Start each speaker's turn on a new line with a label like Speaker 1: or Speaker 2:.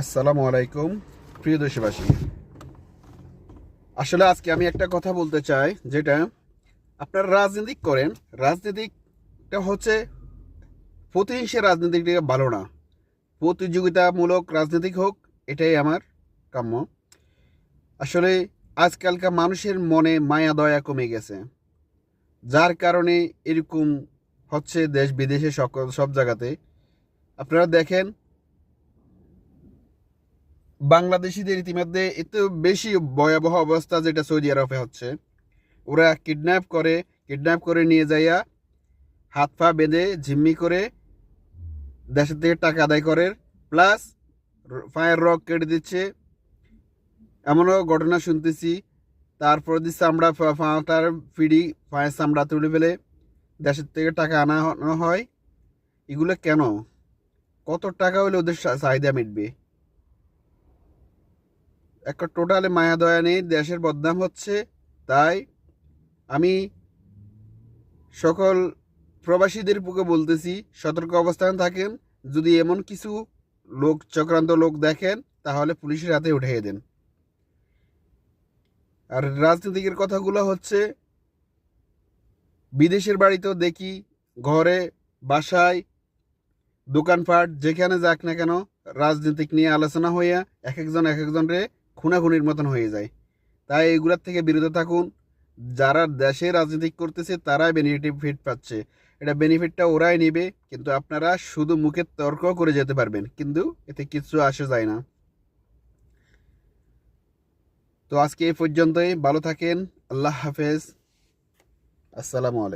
Speaker 1: আসসালামু আলাইকুম, প্রিয় দেশবাসী। আসলে আজকে আমি একটা কথা বলতে চাই, যেটা আপনারা রাজনীতি করেন, রাজনীতিটা হচ্ছে প্রতিহিংসা রাজনীতিটা ভালো না। প্রতিযোগিতামূলক রাজনীতিক হোক, এটাই আমার কাম্য। আসলে আজকালকার মানুষের মনে মায়া, দয়া কমে গেছে। যার কারণে এরকম হচ্ছে দেশ বিদেশে সকল, সব জায়গাতে। আপনারা দেখেন বাংলাদেশিদের ইতিমধ্যে এত বেশি ভয়াবহ অবস্থা যেটা সৌদি আরবে হচ্ছে। ওরা কিডন্যাপ করে কিডন্যাপ করে নিয়ে যাইয়া হাত পা বেঁধে জিম্মি করে দেশের থেকে টাকা আদায় করে প্লাস পায়ের রক কেটে দিচ্ছে। এমনও ঘটনা শুনতেছি। তারপর দিচ্ছে আমরা ফাঁটার ফিডি পায়ের চামড়া তুলে ফেলে, দেশের থেকে টাকা আনা হয়। এগুলো কেন? কত টাকা হলে ওদের চাহিদা মিটবে? একটা টোটালে মায়া, দয়া নেই, দেশের বদনাম হচ্ছে, তাই আমি সকল প্রবাসীদের বুকে বলতেছি, সতর্ক অবস্থান থাকেন, যদি এমন কিছু লোক, চক্রান্ত লোক দেখেন, তাহলে পুলিশের হাতে উঠিয়ে দেন। আর রাজনীতিকের কথাগুলো হচ্ছে, বিদেশের বাড়িতেও দেখি, ঘরে, বাসায়, দোকানপাট, যেখানে যাক না কেন, রাজনীতিক নিয়ে আলোচনা হইয়া এক একজন এক একজনরে খুনাখুনির মতন হয়ে যায়। তাই এগুলার থেকে বিরত থাকুন। যারা দেশে রাজনীতি করতেছে, তারাই বেনিফিট পাচ্ছে। এটা বেনিফিটটা ওরাই নেবে, কিন্তু আপনারা শুধু মুখে তর্ক করে যেতে পারবেন, কিন্তু এতে কিছু আসে যায় না। তো আজকে এই পর্যন্তই। ভালো থাকেন। আল্লাহ হাফেজ। আসসালামু আলাইকুম।